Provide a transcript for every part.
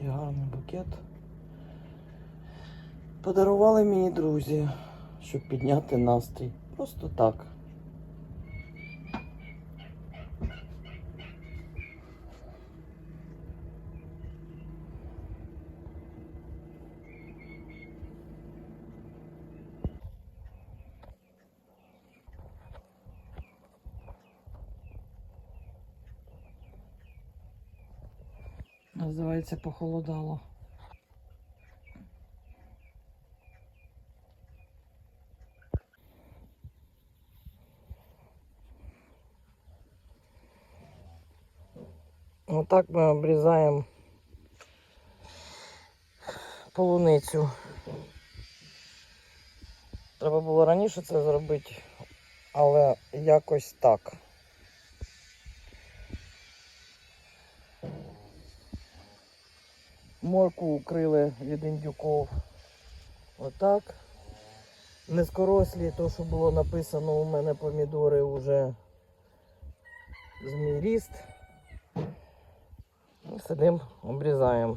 Такий гарний букет. Подарували мені друзі, щоб підняти настрій. Просто так. Називається похолодало. Отак ми обрізаємо полуницю. Треба було раніше це зробити, але якось так. Морку укрили від індюков. Отак. Низкорослі, то, що було написано, у мене помідори вже змій ріст. Ну, Сидимо, обрізаємо.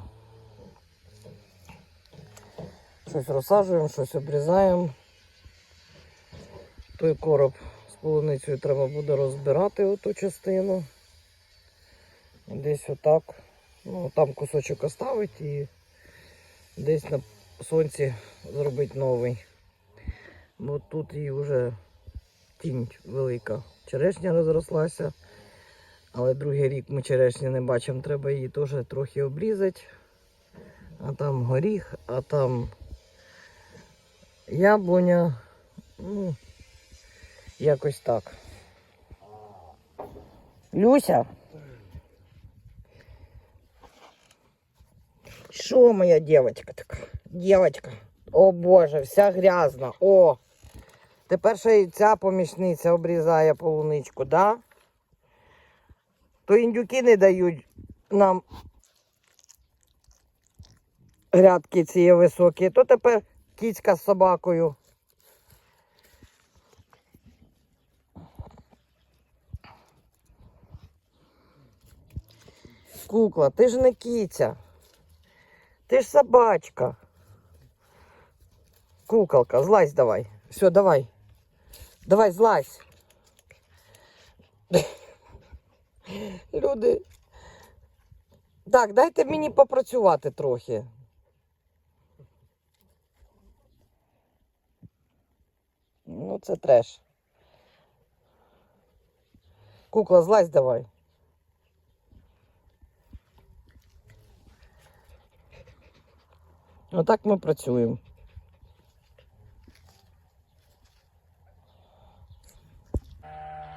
Щось розсаджуємо, щось обрізаємо. Той короб з полуницею треба буде розбирати оту частину. Десь отак. Ну, там кусочок оставити і десь на сонці зробити новий. Бо тут її вже тінь велика. Черешня розрослася. Але другий рік ми черешні не бачимо, треба її теж трохи обрізати. А там горіх, а там яблуня. Ну, якось так. Люся. Що моя дівчинка така? Дівчинка. О Боже, вся грязна. О! Тепер ще й ця помічниця обрізає полуничку, да? То індюки не дають нам грядки ці високі, то тепер кіцька з собакою. Кукла, ти ж не кіця. Ти ж собачка. Куколка, злазь давай. Все, давай. Давай, злазь. Люди. Так, дайте мені попрацювати трохи. Ну, це треш. Кукла, злазь давай. Отак ми працюємо.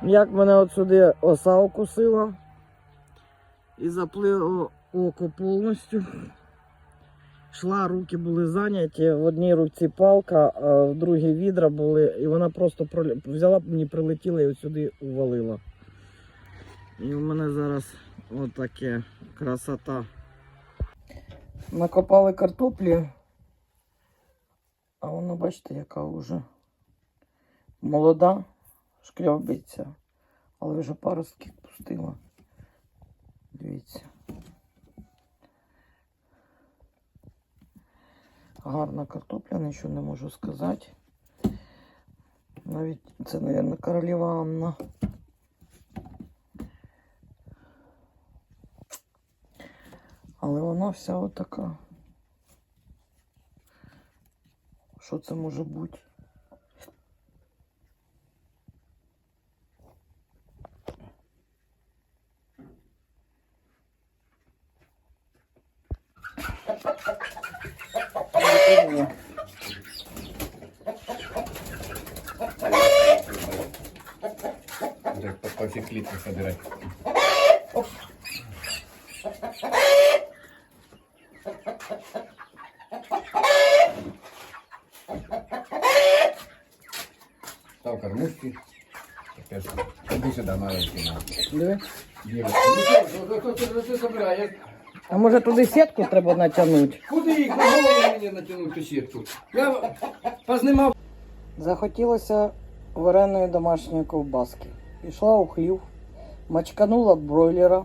Як мене от сюди оса укусила і заплило око повністю. Шла, руки були зайняті, в одній руці палка, а в другій відра були, і вона просто пролі- взяла, мені прилетіла і от сюди увалила. І в мене зараз отаке красота. Накопали картоплі, а вона, бачите, яка вже молода, шкрябиться, але вже паростки пустила. Дивіться. Гарна картопля, нічого не можу сказати. Навіть це, мабуть, королева Анна. Вона вся отака. Що це може бути? Так, по, по всех клипах собирать. Опять. Иди маленький. на. Диви. А може туди сітку треба натягнути? Куди їх на голову мені натягнути сітку? Я познімав. Захотілося вареної домашньої ковбаски. Пішла у хлів, мачканула бройлера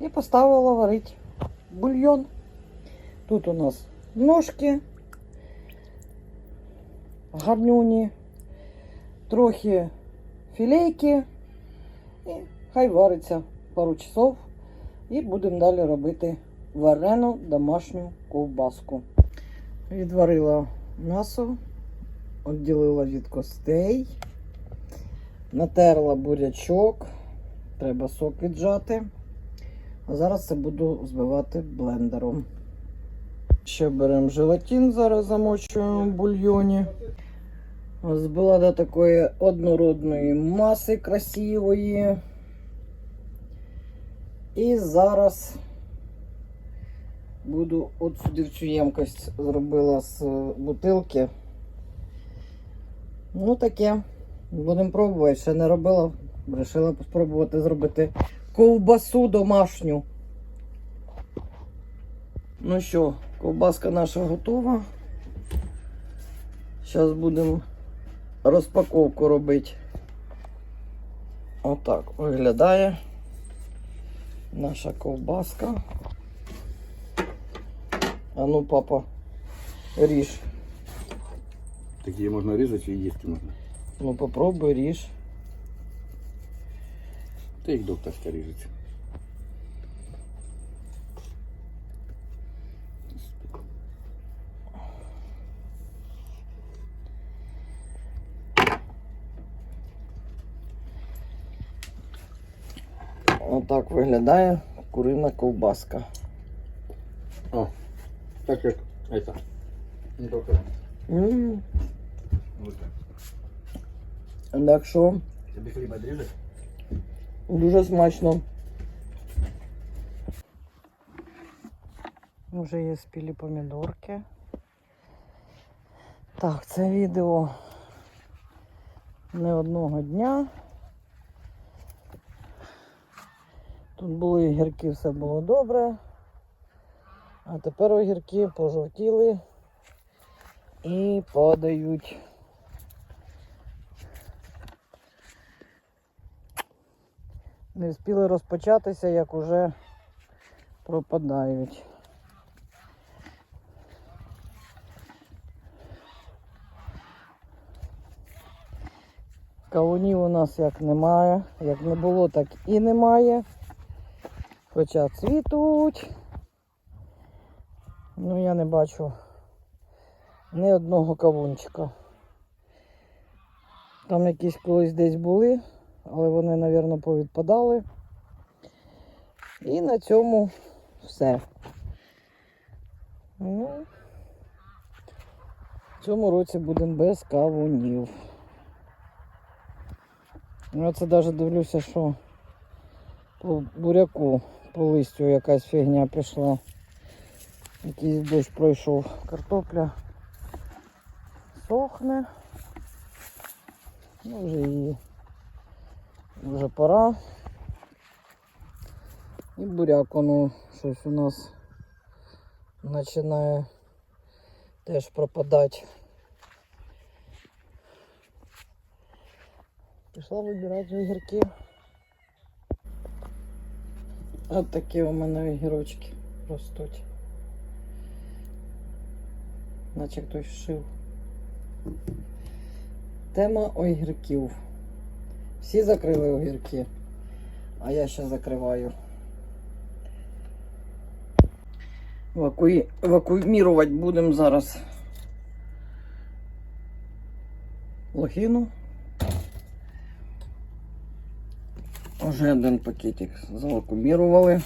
і поставила варити. бульйон. Тут у нас ножки, гарнюні, трохи філейки. І хай вариться пару часов. І будемо далі робити варену домашню ковбаску. Відварила м'ясо, відділила від костей, натерла бурячок, треба сок віджати. А зараз це буду збивати блендером. Ще беремо желатин, зараз замочуємо в бульйоні. Збила до такої однородної маси красивої. І зараз буду от сюди в цю ємкость зробила з бутилки. Ну таке. Будемо пробувати. Ще не робила. Вирішила спробувати зробити ковбасу домашню. Ну що, ковбаска наша готова. Зараз будемо розпаковку робити. Отак виглядає наша ковбаска. А ну, папа, ріж. Такие можно резать и есть можно. Ну попробуй ріж. Ты их докторska режет. Отак виглядає курина ковбаска. О, так как это. Не только. м Вот так. Так що Тебе хлеба отрезать? дуже смачно. Вже є спілі помідорки. Так, це відео не одного дня. Тут були огірки, все було добре. А тепер огірки пожовтіли і падають. Не встигли розпочатися, як уже пропадають. Кавунів у нас як немає, як не було, так і немає. Хоча цвітуть. Ну я не бачу ні одного кавунчика. Там якісь колись десь були, але вони, мабуть, повідпадали. І на цьому все. Ну, в цьому році будемо без кавунів. Я це навіть дивлюся, що по буряку, по листю якась фігня пішла. Якийсь дощ пройшов. Картопля сохне. Ну, вже її вже пора. І буряк, воно щось у нас починає теж пропадати. Пішла вибирати огірки. От такі у мене огірочки ростуть. Наче хтось шив. Тема огірків. Всі закрили огірки, а я ще закриваю. Евакуї... Евакуювати будемо зараз лохіну. Уже один пакетик залакумірували.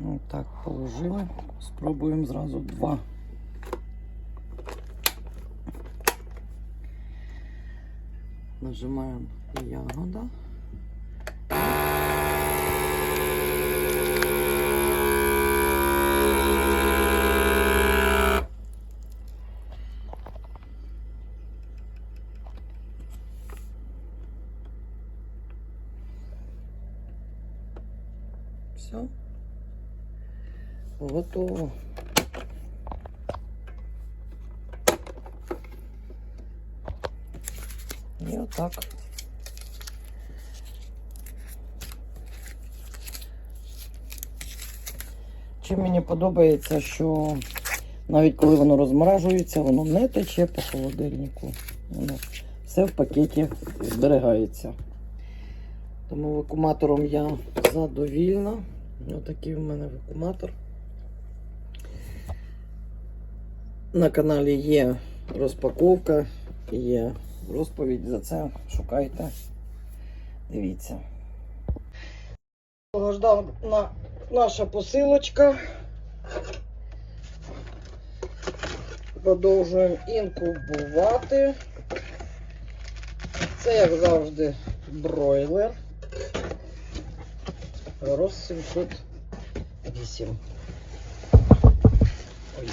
Ну так, положили. Спробуємо зразу два. Нажимаємо ягода. Все. Готово. І отак. Чим мені подобається, що навіть коли воно розморажується, воно не тече по холодильнику. Воно все в пакеті зберігається. Тому вакууматором я задовільна. Отакий в мене вакууматор. На каналі є розпаковка, є розповідь за це. Шукайте, дивіться. Довгождана наша посилочка. Продовжуємо інкубувати. Це, як завжди, бройлер. Роз 708. Ой.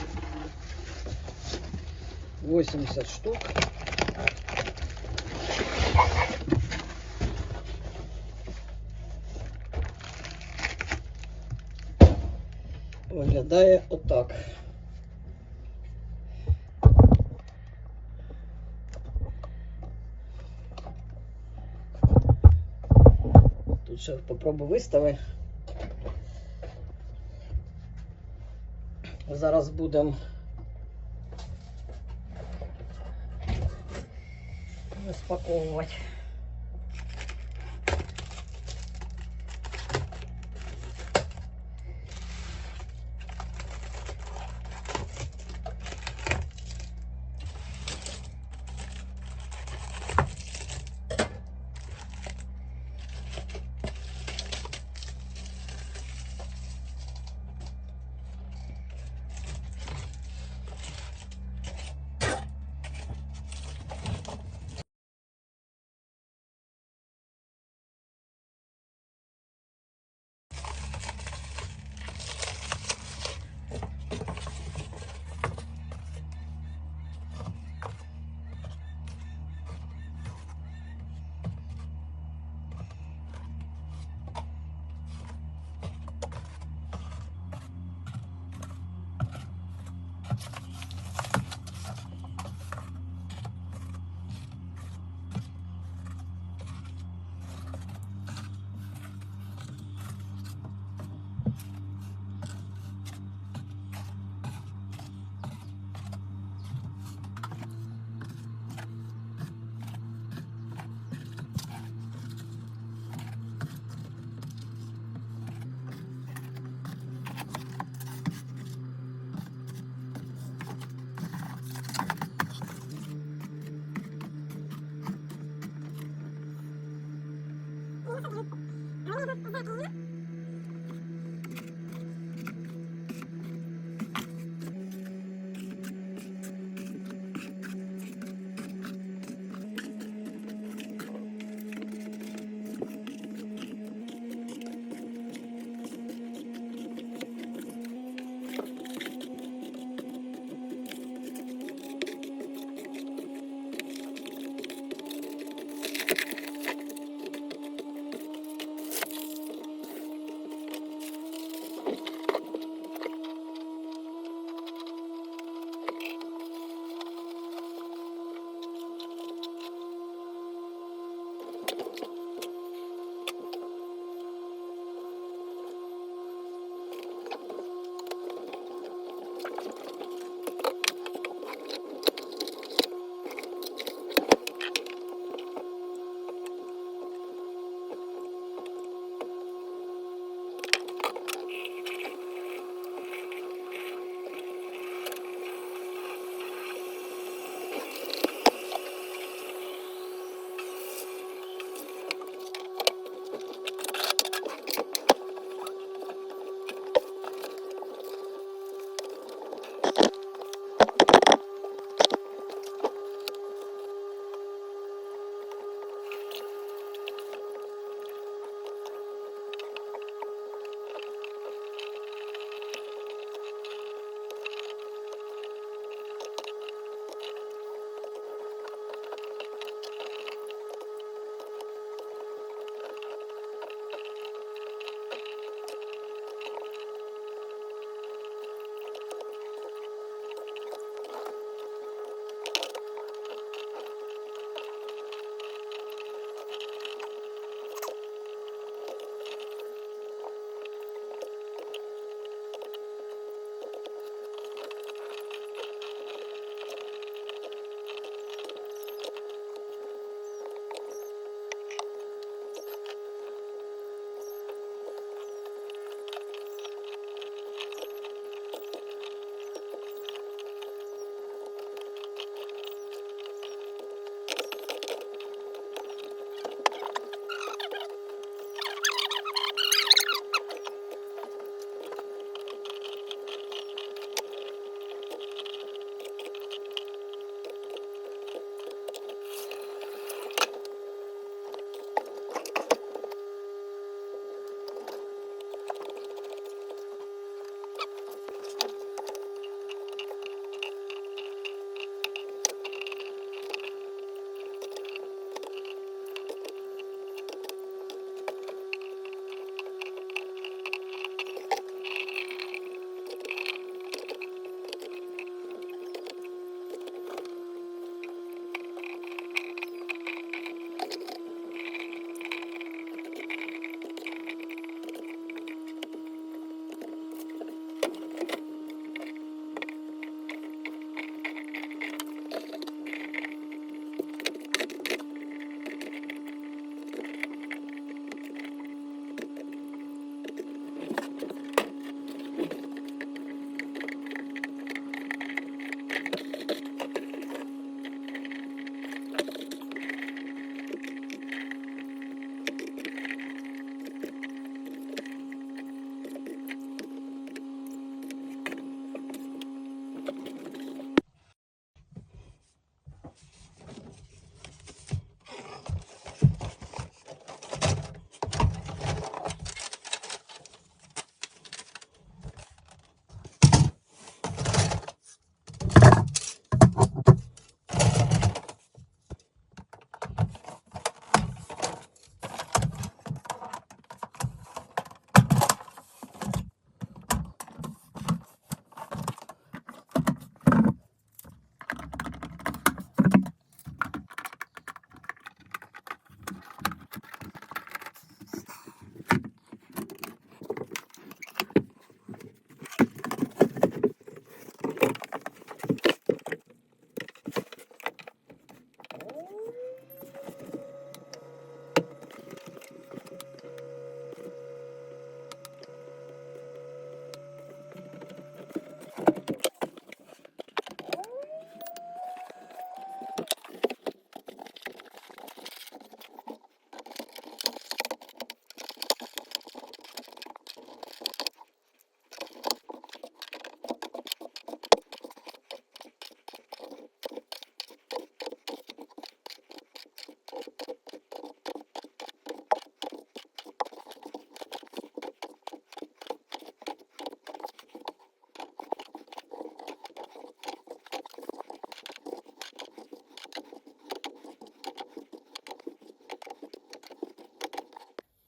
80 штук. Виглядає отак. Ще попробую вистави. Зараз будемо розпаковувати.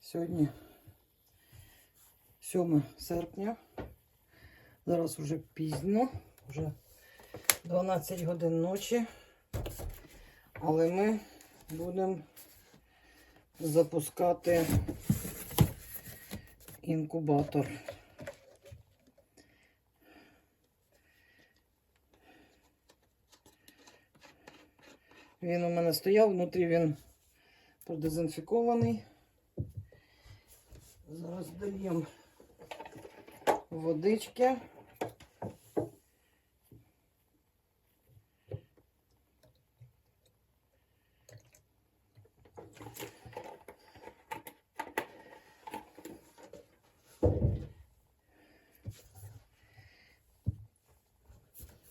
Сьогодні 7 серпня. Зараз вже пізно, вже 12 годин ночі. Але ми будемо запускати інкубатор. Він у мене стояв, внутрі він продезінфікований. Зараз даємо водички.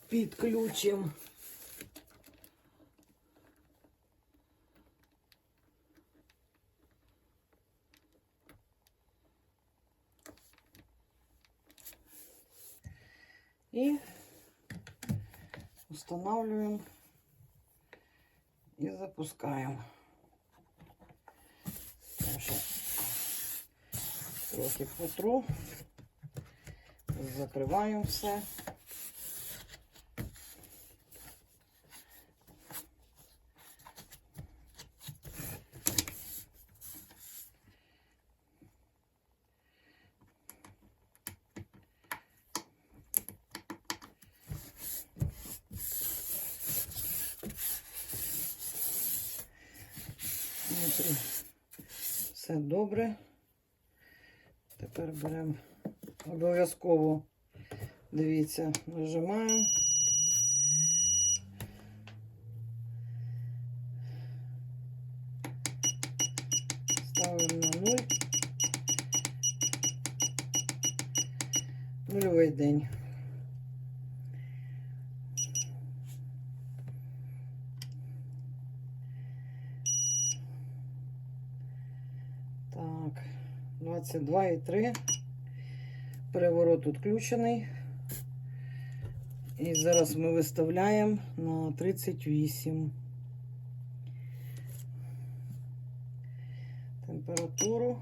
Підключимо. И устанавливаем и запускаем. Трохи потру. Закриваємо все. Внутрі все добре. Тепер беремо обов'язково, дивіться, нажимаємо. Ставимо на нуль. Нульовий день. Так, 22,3. Переворот відключений. І зараз ми виставляємо на 38. Температуру.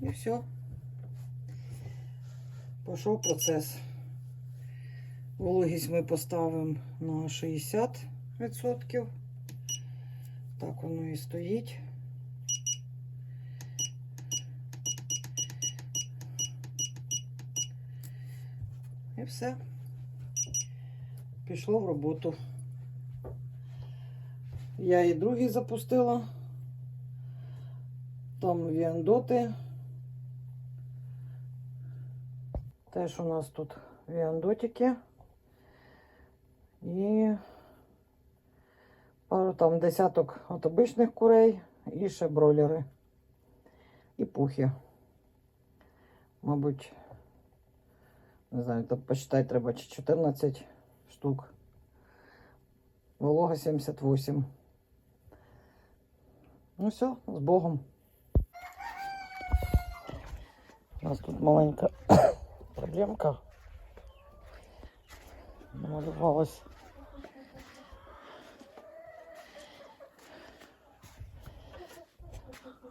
І все. Пішов процес. Вологість ми поставимо на 60%. Так воно і стоїть. І все. Пішло в роботу. Я і другий запустила. Там віандоти. Теж у нас тут віандотики. І там десяток от обичних курей і ще бройлери. І пухи. Мабуть, не знаю, там посчитати треба чи 14 штук. Волога 78. Ну все, з Богом. У нас тут маленька проблемка. Намалювалась.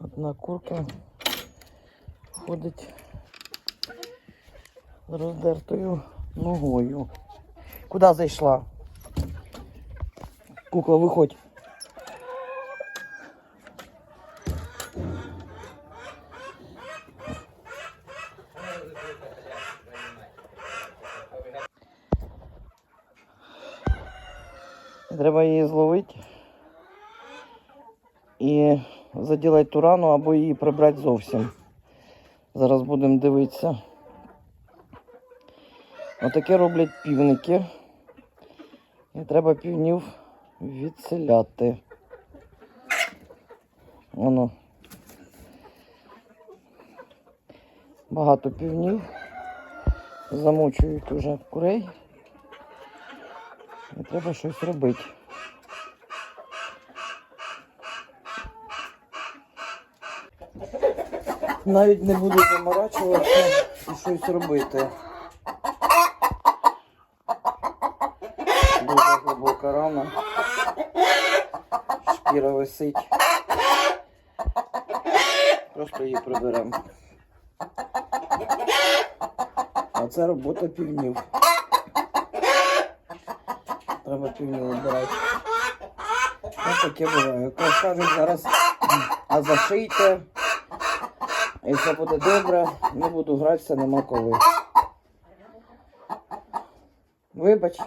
Одна курка ходить з роздертою ногою. Куди зайшла? Кукла, виходь. Треба її зловити і заділати ту рану або її прибрати зовсім. Зараз будемо дивитися. Отаке роблять півники. І треба півнів відселяти. Воно. Багато півнів. Замочують уже курей. І треба щось робити. Навіть не буду заморачуватися і щось робити. Дуже глибока рана. Шкіра висить. Просто її приберемо. А це робота півнів. Треба півнів обирати. Ось таке буває. Кажуть зараз, а зашийте. Все буде добре, не буду гратися, нема коли. Вибач.